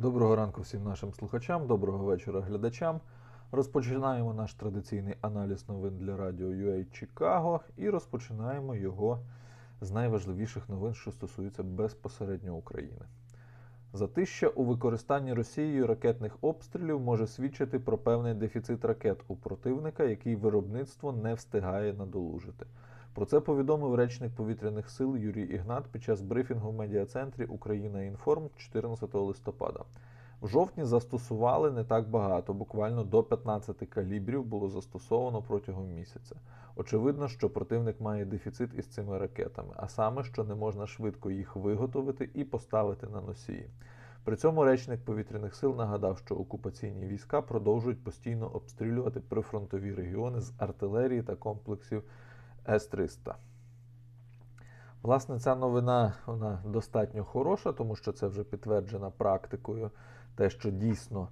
Доброго ранку всім нашим слухачам, доброго вечора глядачам. Розпочинаємо наш традиційний аналіз новин для радіо UA Чикаго і розпочинаємо його з найважливіших новин, що стосуються безпосередньо України. Затища у використанні Росією ракетних обстрілів може свідчити про певний дефіцит ракет у противника, який виробництво не встигає надолужити. Про це повідомив речник повітряних сил Юрій Ігнат під час брифінгу в медіа-центрі Україна Інформ 14 листопада. В жовтні застосували не так багато, буквально до 15 калібрів було застосовано протягом місяця. Очевидно, що противник має дефіцит із цими ракетами, а саме, що не можна швидко їх виготовити і поставити на носії. При цьому речник повітряних сил нагадав, що окупаційні війська продовжують постійно обстрілювати прифронтові регіони з артилерії та комплексів С-300. Власне, ця новина вона достатньо хороша, тому що це вже підтверджена практикою, те, що дійсно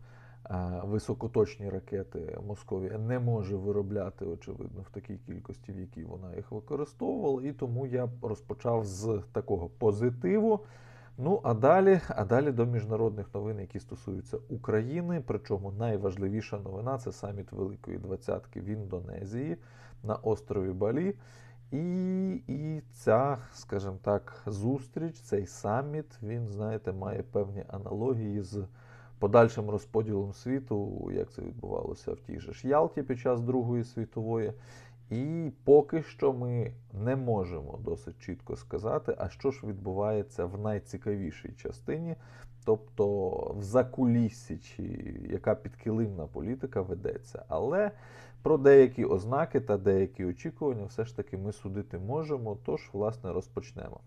е, високоточні ракети Московія не може виробляти, очевидно, в такій кількості, в якій вона їх використовувала. І тому я розпочав з такого позитиву. Ну, а далі, а далі до міжнародних новин, які стосуються України. Причому найважливіша новина це саміт Великої Двадцятки в Індонезії на острові Балі. І і ця, скажімо так, зустріч, цей саміт, він, знаєте, має певні аналогії з подальшим розподілом світу, як це відбувалося в тій же ж Ялті під час Другої світової. І поки що ми не можемо досить чітко сказати, а що ж відбувається в найцікавішій частині, тобто в закуліссі, чи яка підкилимна політика ведеться. Але про деякі ознаки та деякі очікування все ж таки ми судити можемо. Тож, власне, розпочнемо.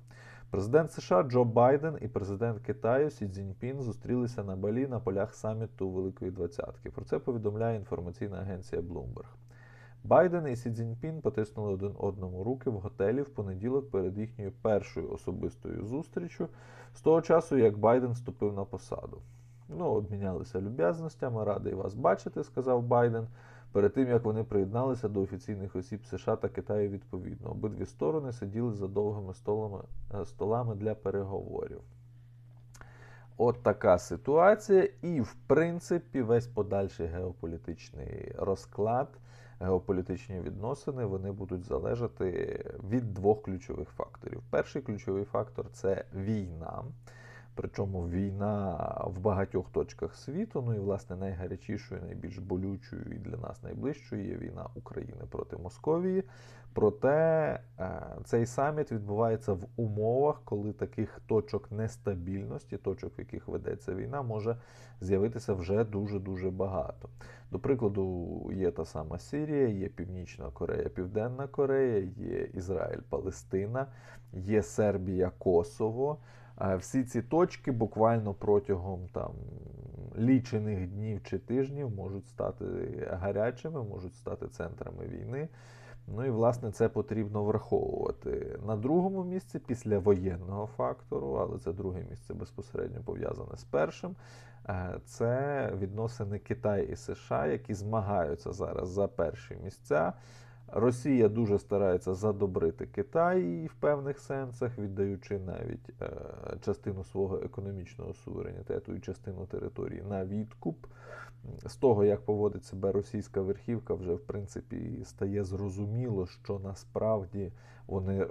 Президент США Джо Байден і президент Китаю Сі Цзіньпін зустрілися на Балі на полях саміту Великої Двадцятки. Про це повідомляє інформаційна агенція Bloomberg. Байден і Сі Цзіньпін потиснули один одному руки в готелі в понеділок перед їхньою першою особистою зустрічю з того часу, як Байден вступив на посаду. Ну, обмінялися люб'язностями, радий вас бачити, сказав Байден. Перед тим як вони приєдналися до офіційних осіб США та Китаю відповідно. Обидві сторони сиділи за довгими столами, столами для переговорів. От така ситуація, і, в принципі, весь подальший геополітичний розклад, геополітичні відносини вони будуть залежати від двох ключових факторів. Перший ключовий фактор це війна. Причому війна в багатьох точках світу, ну і власне найгарячішою, найбільш болючою і для нас найближчою є війна України проти Московії. Проте е, цей саміт відбувається в умовах, коли таких точок нестабільності, точок, в яких ведеться війна, може з'явитися вже дуже-дуже багато. До прикладу, є та сама Сирія, є Північна Корея, Південна Корея, є Ізраїль, Палестина, є Сербія, Косово. Всі ці точки буквально протягом там лічених днів чи тижнів можуть стати гарячими, можуть стати центрами війни. Ну і власне це потрібно враховувати. На другому місці, після воєнного фактору, але це друге місце безпосередньо пов'язане з першим. Е, це відносини Китай і США, які змагаються зараз за перші місця. Росія дуже старається задобрити Китай в певних сенсах, віддаючи навіть е, частину свого економічного суверенітету і частину території на відкуп. З того, як поводить себе російська верхівка, вже в принципі стає зрозуміло, що насправді вони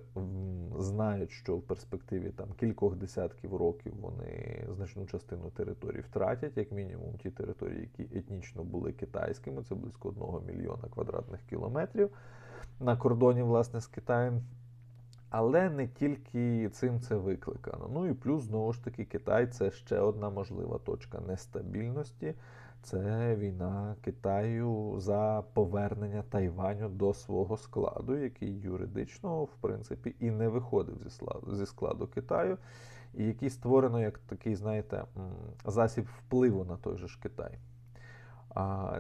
знають, що в перспективі там кількох десятків років вони значну частину території втратять, як мінімум ті території, які етнічно були китайськими, це близько одного мільйона квадратних кілометрів на кордоні власне з Китаєм. Але не тільки цим це викликано. Ну і плюс, знову ж таки, Китай це ще одна можлива точка нестабільності. Це війна Китаю за повернення Тайваню до свого складу, який юридично, в принципі, і не виходив зі складу, зі складу Китаю, і який створено як такий, знаєте, засіб впливу на той же ж Китай.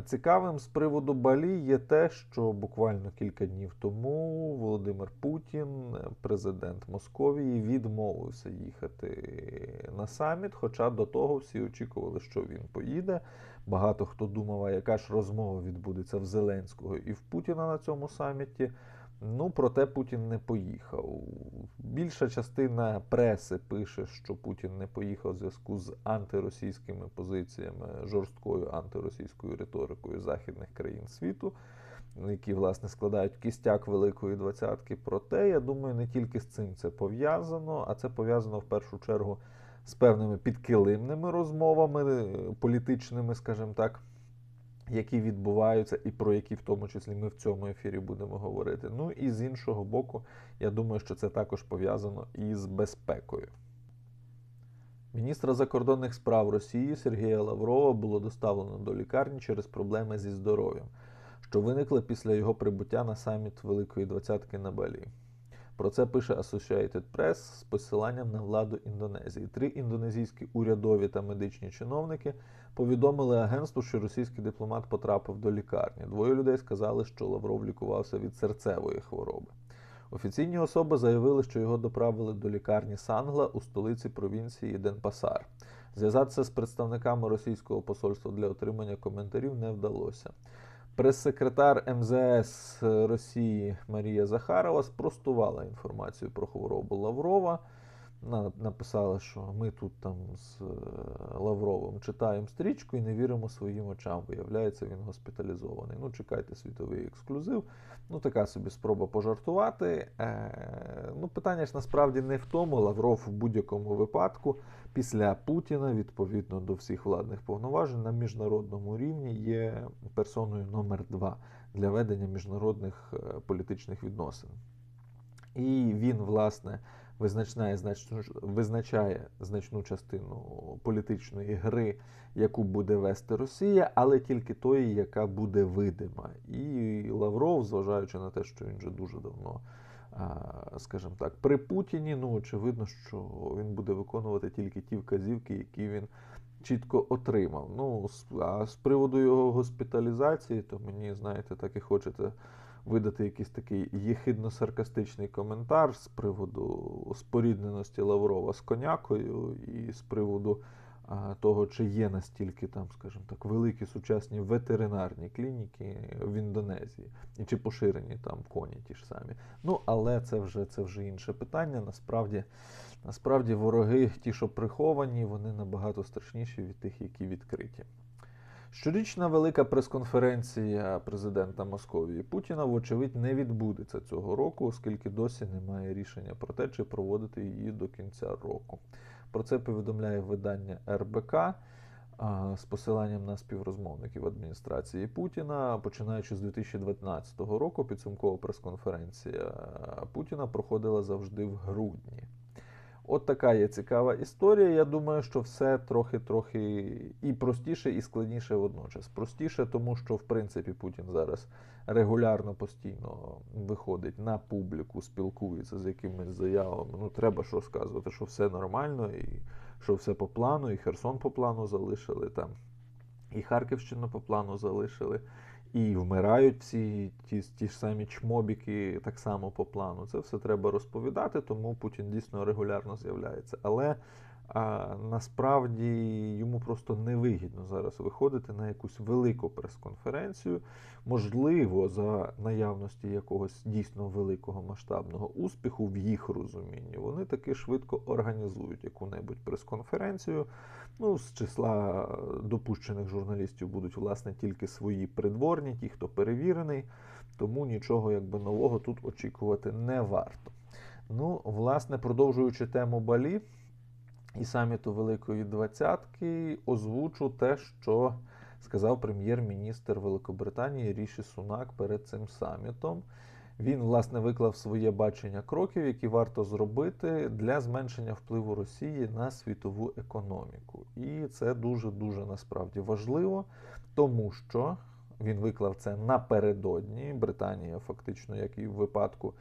Цікавим з приводу Балі є те, що буквально кілька днів тому Володимир Путін, президент Московії, відмовився їхати на саміт. Хоча до того всі очікували, що він поїде. Багато хто думав, а яка ж розмова відбудеться в Зеленського і в Путіна на цьому саміті. Ну, проте Путін не поїхав. Більша частина преси пише, що Путін не поїхав в зв'язку з антиросійськими позиціями, жорсткою антиросійською риторикою західних країн світу, які, власне, складають кістяк Великої двадцятки. Проте, я думаю, не тільки з цим це пов'язано, а це пов'язано в першу чергу з певними підкилимними розмовами, політичними, скажімо так які відбуваються, і про які в тому числі ми в цьому ефірі будемо говорити. Ну і з іншого боку, я думаю, що це також пов'язано із безпекою. Міністра закордонних справ Росії Сергія Лаврова було доставлено до лікарні через проблеми зі здоров'ям, що виникли після його прибуття на саміт Великої Двадцятки на Балі. Про це пише Associated Press з посиланням на владу Індонезії. Три індонезійські урядові та медичні чиновники повідомили агентству, що російський дипломат потрапив до лікарні. Двоє людей сказали, що Лавров лікувався від серцевої хвороби. Офіційні особи заявили, що його доправили до лікарні Сангла у столиці провінції Денпасар. Зв'язатися з представниками російського посольства для отримання коментарів не вдалося. Прес-секретар МЗС Росії Марія Захарова спростувала інформацію про хворобу Лаврова написала, що ми тут там з е, Лавровим читаємо стрічку і не віримо своїм очам. Виявляється, він госпіталізований. Ну, чекайте світовий ексклюзив. Ну, така собі спроба пожартувати. Е, ну, Питання ж насправді не в тому. Лавров в будь-якому випадку після Путіна, відповідно до всіх владних повноважень, на міжнародному рівні є персоною номер два для ведення міжнародних е, політичних відносин. І він, власне, визначає значну визначає значну частину політичної гри, яку буде вести Росія, але тільки тої, яка буде видима. І Лавров, зважаючи на те, що він вже дуже давно. Скажімо так, при Путіні, ну очевидно, що він буде виконувати тільки ті вказівки, які він чітко отримав. Ну, а з приводу його госпіталізації, то мені, знаєте, так і хочеться видати якийсь такий єхидно-саркастичний коментар з приводу спорідненості Лаврова з конякою і з приводу того, чи є настільки там, скажімо так, великі сучасні ветеринарні клініки в Індонезії, і чи поширені там коні ті ж самі. Ну, але це вже це вже інше питання. Насправді, насправді вороги, ті, що приховані, вони набагато страшніші від тих, які відкриті. Щорічна велика прес-конференція президента Московії Путіна, вочевидь, не відбудеться цього року, оскільки досі немає рішення про те, чи проводити її до кінця року. Про це повідомляє видання РБК з посиланням на співрозмовників адміністрації Путіна. Починаючи з 2019 року, підсумкова прес-конференція Путіна проходила завжди в грудні. От така є цікава історія. Я думаю, що все трохи-трохи і простіше, і складніше водночас. Простіше, тому що, в принципі, Путін зараз регулярно постійно виходить на публіку, спілкується з якимись заявами. Ну, треба ж розказувати, що все нормально, і що все по плану, і Херсон по плану залишили там, і Харківщину по плану залишили. І вмирають всі ті ті ж самі чмобіки так само по плану. Це все треба розповідати, тому Путін дійсно регулярно з'являється. Але а насправді йому просто невигідно зараз виходити на якусь велику прес-конференцію, можливо, за наявності якогось дійсно великого масштабного успіху в їх розумінні. Вони таки швидко організують яку-небудь прес-конференцію. Ну, з числа допущених журналістів будуть власне тільки свої придворні, ті, хто перевірений, тому нічого якби нового тут очікувати не варто. Ну, власне, продовжуючи тему Балі і саміту Великої Двадцятки озвучу те, що сказав прем'єр-міністр Великобританії Ріші Сунак перед цим самітом. Він, власне, виклав своє бачення кроків, які варто зробити для зменшення впливу Росії на світову економіку. І це дуже-дуже насправді важливо, тому що він виклав це напередодні. Британія, фактично, як і в випадку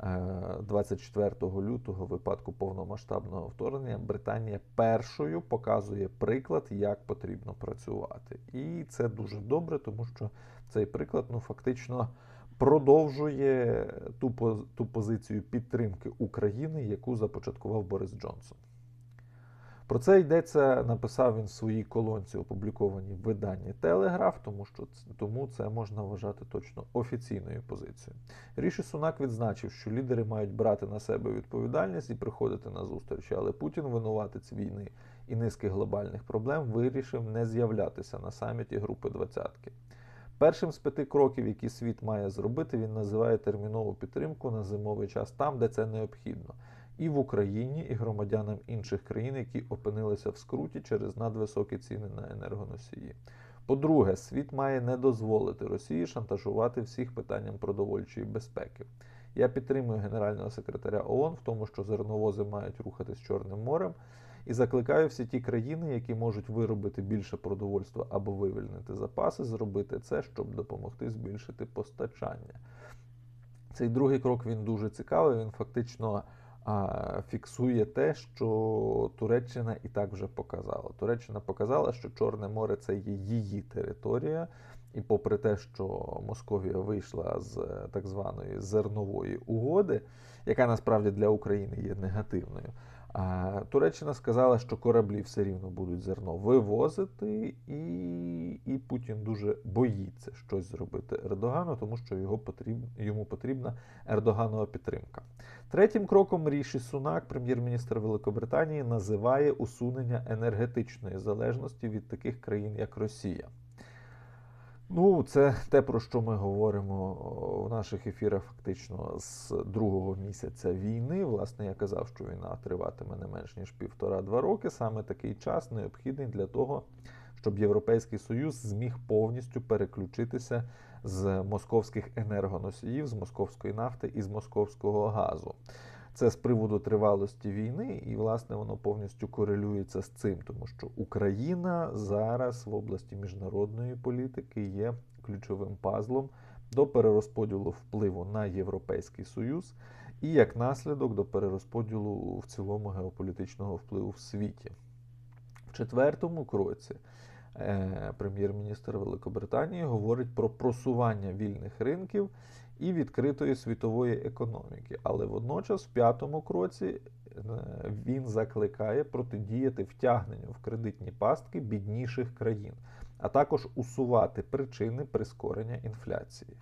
24 е, лютого, випадку повномасштабного вторгнення, Британія першою показує приклад, як потрібно працювати. І це дуже добре, тому що цей приклад ну, фактично продовжує ту, ту позицію підтримки України, яку започаткував Борис Джонсон. Про це йдеться, написав він в своїй колонці, опублікованій в виданні Телеграф, тому що тому це можна вважати точно офіційною позицією. Ріші Сунак відзначив, що лідери мають брати на себе відповідальність і приходити на зустрічі, але Путін, винуватець війни і низки глобальних проблем, вирішив не з'являтися на саміті Групи двадцятки. Першим з п'яти кроків, які світ має зробити, він називає термінову підтримку на зимовий час там, де це необхідно і в Україні, і громадянам інших країн, які опинилися в скруті через надвисокі ціни на енергоносії. По-друге, світ має не дозволити Росії шантажувати всіх питанням продовольчої безпеки. Я підтримую генерального секретаря ООН в тому, що зерновози мають рухатись Чорним морем, і закликаю всі ті країни, які можуть виробити більше продовольства або вивільнити запаси, зробити це, щоб допомогти збільшити постачання. Цей другий крок він дуже цікавий. Він фактично фіксує те, що Туреччина і так вже показала. Туреччина показала, що Чорне море це є її територія, і попри те, що Московія вийшла з е, так званої зернової угоди, яка насправді для України є негативною. Туреччина сказала, що кораблі все рівно будуть зерно вивозити, і і Путін дуже боїться щось зробити Ердогану, тому що його потріб, йому потрібна Ердоганова підтримка. Третім кроком Ріші Сунак, прем'єр-міністр Великобританії, називає усунення енергетичної залежності від таких країн, як Росія. Ну, це те, про що ми говоримо в наших ефірах фактично з другого місяця війни. Власне, я казав, що війна триватиме не менш ніж півтора-два роки. Саме такий час необхідний для того, щоб Європейський Союз зміг повністю переключитися з московських енергоносіїв, з московської нафти і з московського газу. Це з приводу тривалості війни, і, власне, воно повністю корелюється з цим, тому що Україна зараз в області міжнародної політики є ключовим пазлом до перерозподілу впливу на Європейський Союз і як наслідок до перерозподілу в цілому геополітичного впливу в світі. В четвертому кроці. Е, прем'єр-міністр Великобританії говорить про просування вільних ринків і відкритої світової економіки. Але водночас, в п'ятому кроці, е, він закликає протидіяти втягненню в кредитні пастки бідніших країн, а також усувати причини прискорення інфляції.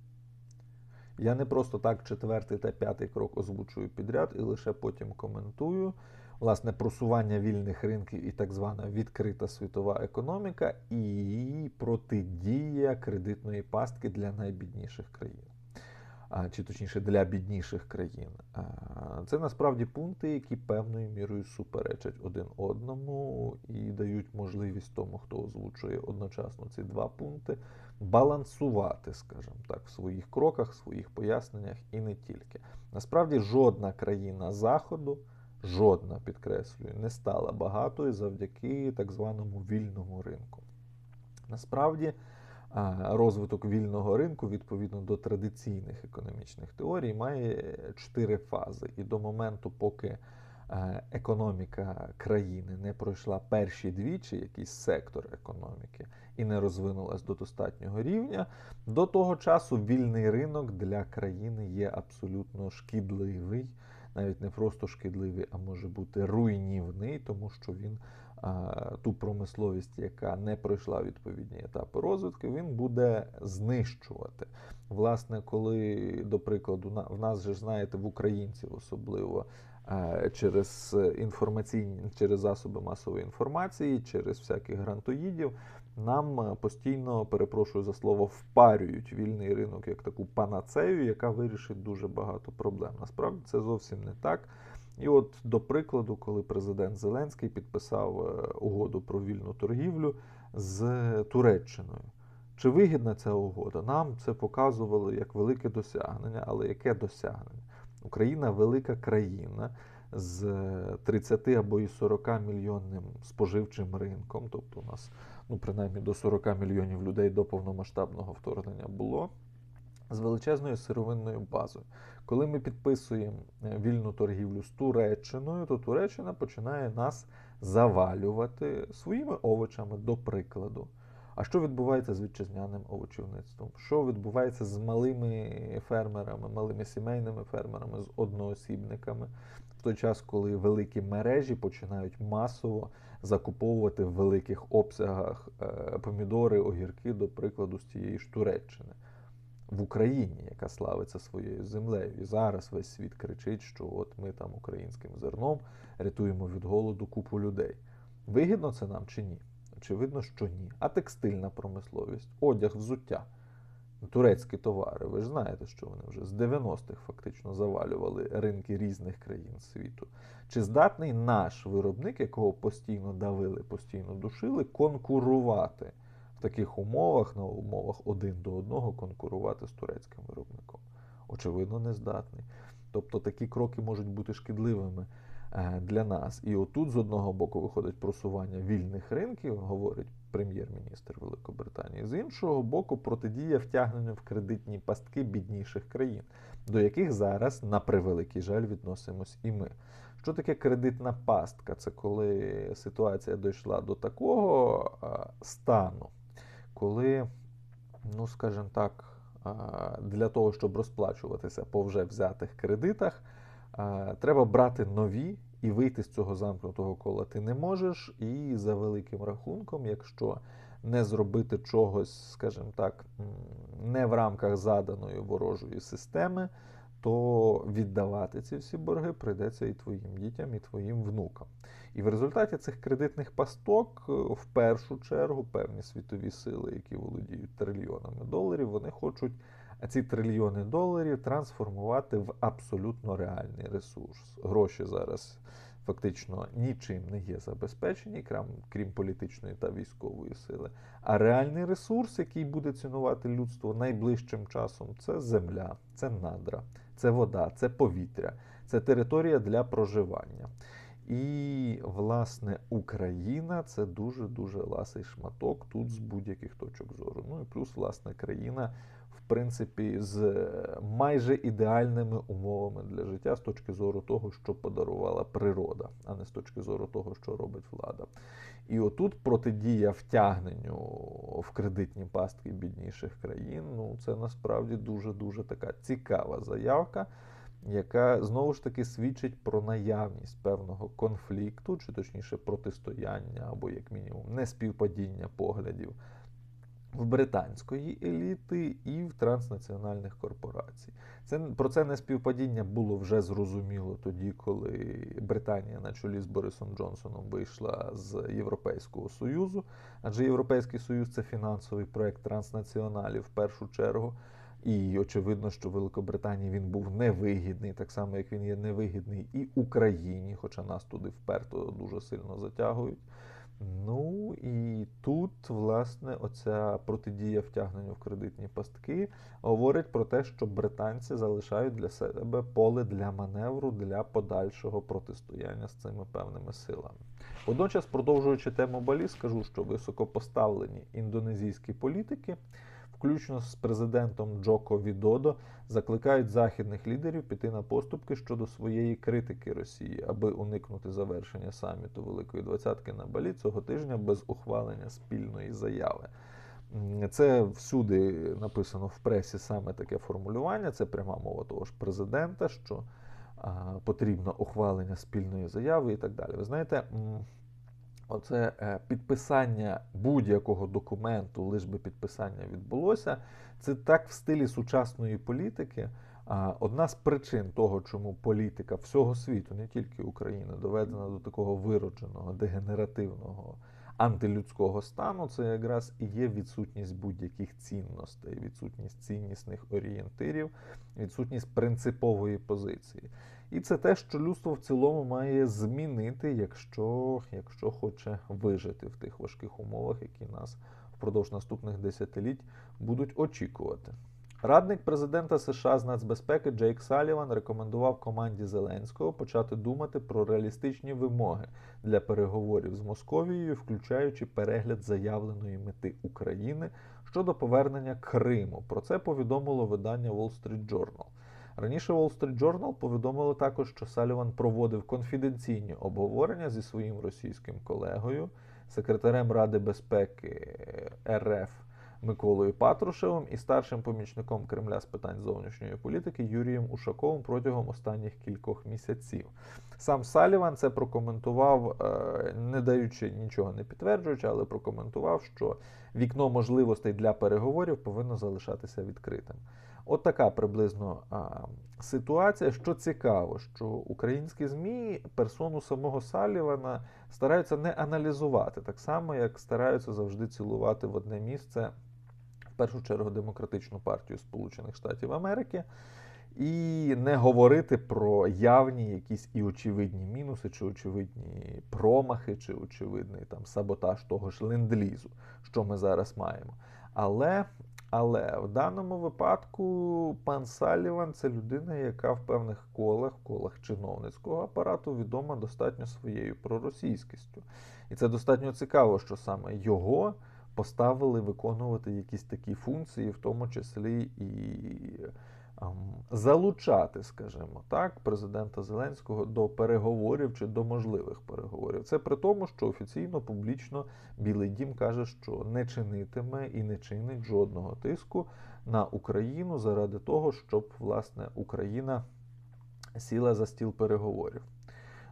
Я не просто так четвертий та п'ятий крок озвучую підряд і лише потім коментую. Власне, просування вільних ринків і так звана відкрита світова економіка, і протидія кредитної пастки для найбідніших країн чи точніше для бідніших країн. Це насправді пункти, які певною мірою суперечать один одному і дають можливість тому, хто озвучує одночасно ці два пункти, балансувати, скажімо так, в своїх кроках, в своїх поясненнях і не тільки. Насправді, жодна країна Заходу. Жодна, підкреслюю, не стала багатою завдяки так званому вільному ринку. Насправді, розвиток вільного ринку відповідно до традиційних економічних теорій має чотири фази. І до моменту, поки е, економіка країни не пройшла перші дві, чи якийсь сектор економіки і не розвинулась до достатнього рівня, до того часу вільний ринок для країни є абсолютно шкідливий. Навіть не просто шкідливий, а може бути руйнівний, тому що він ту промисловість, яка не пройшла відповідні етапи розвитку, він буде знищувати. Власне, коли, до прикладу, в нас же знаєте, в українців особливо через інформаційні, через засоби масової інформації, через всяких грантоїдів, нам постійно перепрошую за слово впарюють вільний ринок як таку панацею, яка вирішить дуже багато проблем. Насправді це зовсім не так. І от, до прикладу, коли президент Зеленський підписав е, угоду про вільну торгівлю з Туреччиною. Чи вигідна ця угода? Нам це показувало як велике досягнення, але яке досягнення? Україна велика країна з 30 або і 40 мільйонним споживчим ринком, тобто у нас ну, принаймні до 40 мільйонів людей до повномасштабного вторгнення було з величезною сировинною базою. Коли ми підписуємо е, вільну торгівлю з Туреччиною, то Туреччина починає нас завалювати своїми овочами, до прикладу. А що відбувається з вітчизняним овочівництвом? Що відбувається з малими фермерами, малими сімейними фермерами, з одноосібниками? в той час, коли великі мережі починають масово закуповувати в великих обсягах е, помідори, огірки, до прикладу, з тієї ж Туреччини. В Україні, яка славиться своєю землею. І зараз весь світ кричить, що от ми там українським зерном рятуємо від голоду купу людей. Вигідно це нам чи ні? Очевидно, що ні. А текстильна промисловість, одяг, взуття, турецькі товари. Ви ж знаєте, що вони вже з 90-х фактично завалювали ринки різних країн світу. Чи здатний наш виробник, якого постійно давили, постійно душили, конкурувати в таких умовах, на умовах один до одного, конкурувати з турецьким виробником? Очевидно, не здатний. Тобто такі кроки можуть бути шкідливими для нас. І отут, з одного боку, виходить просування вільних ринків, говорить прем'єр-міністр Великобританії, з іншого боку, протидія втягненню в кредитні пастки бідніших країн, до яких зараз, на превеликий жаль, відносимось і ми. Що таке кредитна пастка? Це коли ситуація дійшла до такого стану, коли, ну скажімо так, для того, щоб розплачуватися по вже взятих кредитах, треба брати нові і вийти з цього замкнутого кола ти не можеш. І за великим рахунком, якщо не зробити чогось, скажімо так, не в рамках заданої ворожої системи, то віддавати ці всі борги прийдеться і твоїм дітям, і твоїм внукам. І в результаті цих кредитних пасток, е, в першу чергу, певні світові сили, які володіють трильйонами доларів, вони хочуть ці трильйони доларів трансформувати в абсолютно реальний ресурс. Гроші зараз фактично нічим не є забезпечені, крім, крім політичної та військової сили. А реальний ресурс, який буде цінувати людство найближчим часом, це земля, це надра, це вода, це повітря, це територія для проживання. І, власне, Україна це дуже-дуже ласий шматок тут з будь-яких точок зору. Ну і плюс, власне, країна принципі, з майже ідеальними умовами для життя з точки зору того, що подарувала природа, а не з точки зору того, що робить влада. І отут протидія втягненню в кредитні пастки бідніших країн. Ну, це насправді дуже-дуже така цікава заявка. Яка знову ж таки свідчить про наявність певного конфлікту, чи точніше протистояння, або, як мінімум, неспівпадіння поглядів в британської еліти і в транснаціональних корпорацій. Це про це неспівпадіння було вже зрозуміло тоді, коли Британія на чолі з Борисом Джонсоном вийшла з Європейського Союзу, адже Європейський Союз це фінансовий проект транснаціоналів в першу чергу. І очевидно, що Великобританії він був невигідний, так само як він є невигідний і Україні, хоча нас туди вперто дуже сильно затягують. Ну і тут, власне, оця протидія втягненню в кредитні пастки говорить про те, що британці залишають для себе поле для маневру для подальшого протистояння з цими певними силами. Водночас, продовжуючи тему Балі, скажу, що високопоставлені індонезійські політики включно з президентом Джоко Відодо, закликають західних лідерів піти на поступки щодо своєї критики Росії, аби уникнути завершення саміту Великої Двадцятки на Балі цього тижня без ухвалення спільної заяви. Це всюди написано в пресі саме таке формулювання. Це пряма мова того ж президента, що потрібно ухвалення спільної заяви і так далі. Ви знаєте, оце е, підписання будь-якого документу, лиш би підписання відбулося, це так в стилі сучасної політики. Одна з причин того, чому політика всього світу, не тільки України, доведена до такого виродженого, дегенеративного антилюдського стану, це якраз і є відсутність будь-яких цінностей, відсутність ціннісних орієнтирів, відсутність принципової позиції. І це те, що людство в цілому має змінити, якщо, якщо хоче вижити в тих важких умовах, які нас впродовж наступних десятиліть будуть очікувати. Радник президента США з нацбезпеки Джейк Саліван рекомендував команді Зеленського почати думати про реалістичні вимоги для переговорів з Московією, включаючи перегляд заявленої мети України щодо повернення Криму. Про це повідомило видання Wall Street Journal. Раніше Wall Street Journal повідомило також, що Саліван проводив конфіденційні обговорення зі своїм російським колегою, секретарем Ради безпеки РФ Миколою Патрушевим і старшим помічником Кремля з питань зовнішньої політики Юрієм Ушаковим протягом останніх кількох місяців. Сам Саліван це прокоментував, е, не даючи нічого не підтверджуючи, але прокоментував, що вікно можливостей для переговорів повинно залишатися відкритим. От така приблизно а, ситуація. Що цікаво, що українські ЗМІ персону самого Салівана стараються не аналізувати, так само, як стараються завжди цілувати в одне місце, в першу чергу, Демократичну партію Сполучених Штатів Америки. І не говорити про явні якісь і очевидні мінуси, чи очевидні промахи, чи очевидний там саботаж того ж ленд-лізу, що ми зараз маємо. Але але в даному випадку пан Саліван це людина, яка в певних колах, в колах чиновницького апарату відома достатньо своєю проросійськістю. І це достатньо цікаво, що саме його поставили виконувати якісь такі функції, в тому числі і залучати, скажімо так, президента Зеленського до переговорів чи до можливих переговорів. Це при тому, що офіційно публічно Білий Дім каже, що не чинитиме і не чинить жодного тиску на Україну заради того, щоб власне Україна сіла за стіл переговорів.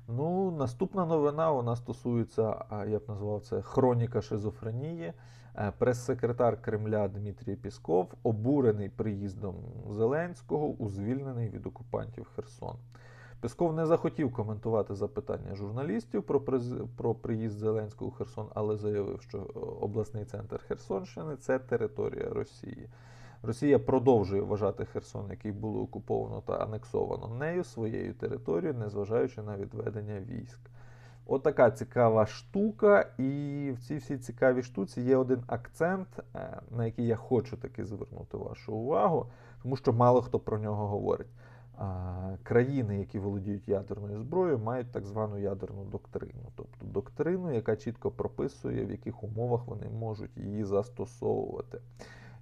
Ну, наступна новина вона стосується, я б назвав це хроніка шизофренії. Е, прес-секретар Кремля Дмитрій Пісков обурений приїздом Зеленського у звільнений від окупантів Херсон. Пісков не захотів коментувати запитання журналістів про про приїзд Зеленського у Херсон, але заявив, що е, обласний центр Херсонщини це територія Росії. Росія продовжує вважати Херсон, який було окуповано та анексовано нею своєю територією, незважаючи на відведення військ. Отака От цікава штука, і в цій всій цікавій штуці є один акцент, е, на який я хочу таки звернути вашу увагу, тому що мало хто про нього говорить. Країни, які володіють ядерною зброєю, мають так звану ядерну доктрину, тобто доктрину, яка чітко прописує, в яких умовах вони можуть її застосовувати.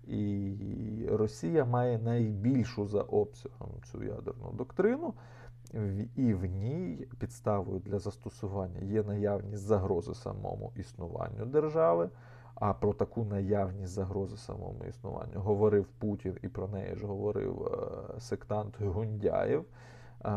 І Росія має найбільшу за обсягом цю ядерну доктрину і в ній підставою для застосування є наявність загрози самому існуванню держави. А про таку наявність загрози самому існуванню говорив Путін, і про неї ж говорив е, сектант Гундяєв, е,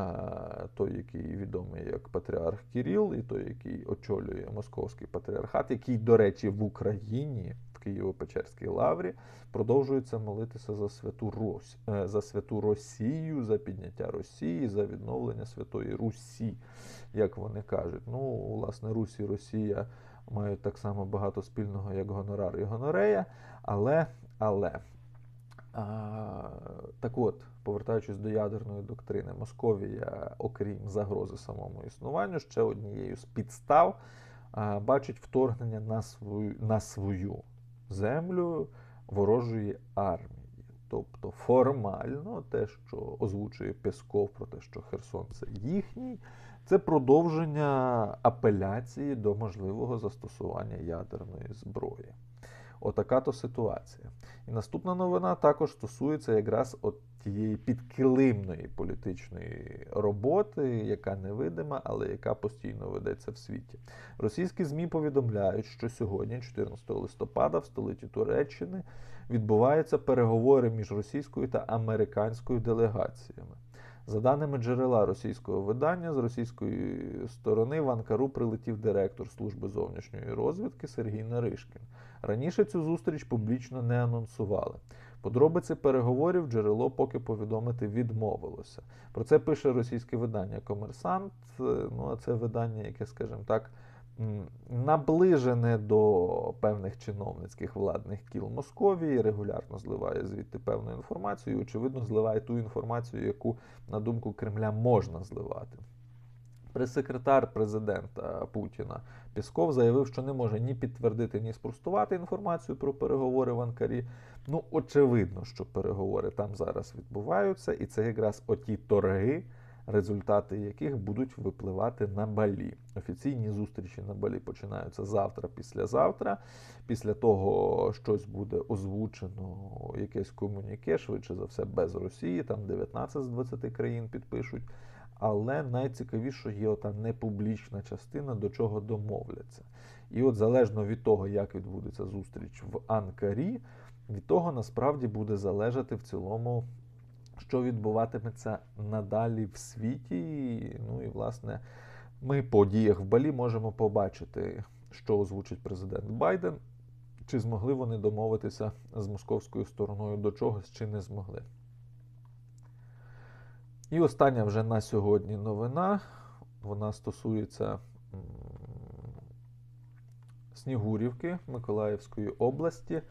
той, який відомий як Патріарх Кіріл, і той, який очолює Московський патріархат, який, до речі, в Україні Києво-Печерській лаврі, продовжується молитися за святу Рось, е, за святу Росію, за підняття Росії, за відновлення Святої Русі, як вони кажуть. Ну, власне, Русь і Росія мають так само багато спільного, як гонорар і гонорея, але. але. А, Так от, повертаючись до ядерної доктрини, Московія, окрім загрози самому існуванню, ще однією з підстав бачить вторгнення на свою на свою землю ворожої армії. Тобто формально те, що озвучує Песков про те, що Херсон це їхній, це продовження апеляції до можливого застосування ядерної зброї. Отака то ситуація. І наступна новина також стосується якраз от тієї підкилимної політичної роботи, яка невидима, але яка постійно ведеться в світі. Російські ЗМІ повідомляють, що сьогодні, 14 листопада, в столиці Туреччини відбуваються переговори між російською та американською делегаціями. За даними джерела російського видання, з російської сторони в Анкару прилетів директор служби зовнішньої розвідки Сергій Наришкін. Раніше цю зустріч публічно не анонсували. Подробиці переговорів джерело поки повідомити відмовилося. Про це пише російське видання Комерсант. Ну а це видання, яке, скажімо так, наближене до певних чиновницьких владних кіл Московії, регулярно зливає звідти певну інформацію. і, Очевидно, зливає ту інформацію, яку, на думку Кремля, можна зливати. Прес-секретар президента Путіна Пісков заявив, що не може ні підтвердити, ні спростувати інформацію про переговори в Анкарі. Ну, очевидно, що переговори там зараз відбуваються, і це якраз оті торги результати яких будуть випливати на балі. Офіційні зустрічі на балі починаються завтра, післязавтра. Після того щось буде озвучено, якесь комуніке, швидше за все, без Росії. Там 19 з 20 країн підпишуть. Але найцікавіше є ота непублічна частина, до чого домовляться. І от залежно від того, як відбудеться зустріч в Анкарі, Від того насправді буде залежати в цілому, що відбуватиметься надалі в світі. Ну і власне ми по діях в Балі можемо побачити, що озвучить президент Байден, чи змогли вони домовитися з московською стороною до чогось, чи не змогли. І остання вже на сьогодні новина. Вона стосується Снігурівки Миколаївської області.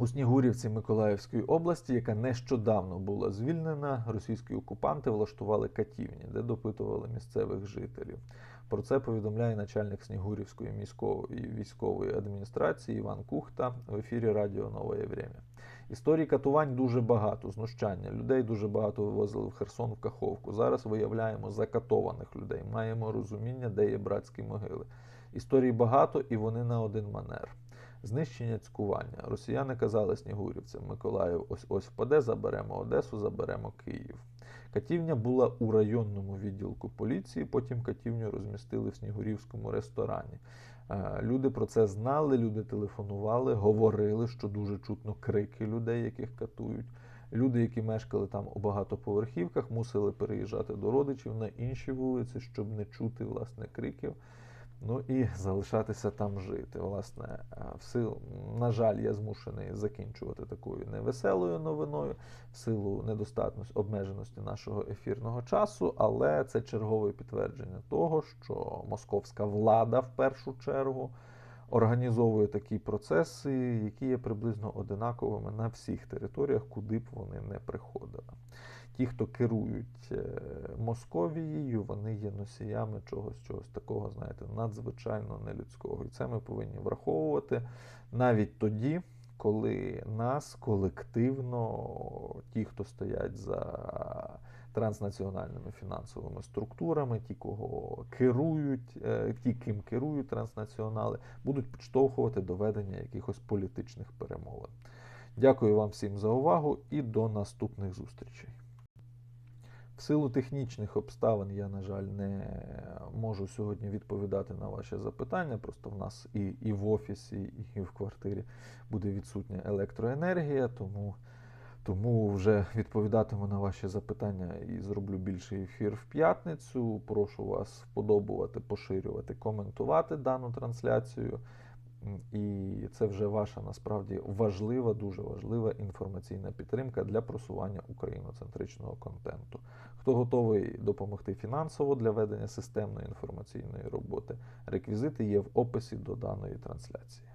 У Снігурівці Миколаївської області, яка нещодавно була звільнена, російські окупанти влаштували катівні, де допитували місцевих жителів. Про це повідомляє начальник Снігурівської міської військової адміністрації Іван Кухта в ефірі Радіо Нове Время. Історій катувань дуже багато, знущання. Людей дуже багато вивозили в Херсон в Каховку. Зараз виявляємо закатованих людей. Маємо розуміння, де є братські могили. Історій багато і вони на один манер. Знищення цькування. Росіяни казали снігурівцям, Миколаїв ось ось впаде, заберемо Одесу, заберемо Київ. Катівня була у районному відділку поліції, потім катівню розмістили в Снігурівському ресторані. Е, люди про це знали, люди телефонували, говорили, що дуже чутно крики людей, яких катують. Люди, які мешкали там у багатоповерхівках, мусили переїжджати до родичів на інші вулиці, щоб не чути власне криків. Ну і залишатися там жити. Власне, в силу, на жаль, я змушений закінчувати такою невеселою новиною в силу недостатності обмеженості нашого ефірного часу, але це чергове підтвердження того, що московська влада в першу чергу організовує такі процеси, які є приблизно одинаковими на всіх територіях, куди б вони не приходили ті, хто керують е, Московією, вони є носіями чогось чогось такого, знаєте, надзвичайно нелюдського. І це ми повинні враховувати навіть тоді, коли нас колективно, ті, хто стоять за транснаціональними фінансовими структурами, ті, кого керують, е, ті, ким керують транснаціонали, будуть підштовхувати до ведення якихось політичних перемовин. Дякую вам всім за увагу і до наступних зустрічей. Силу технічних обставин я, на жаль, не можу сьогодні відповідати на ваші запитання. Просто в нас і і в офісі, і в квартирі буде відсутня електроенергія, тому тому вже відповідатиму на ваші запитання і зроблю більший ефір в п'ятницю. Прошу вас вподобувати, поширювати, коментувати дану трансляцію. І це вже ваша насправді важлива, дуже важлива інформаційна підтримка для просування україноцентричного контенту. Хто готовий допомогти фінансово для ведення системної інформаційної роботи, реквізити є в описі до даної трансляції.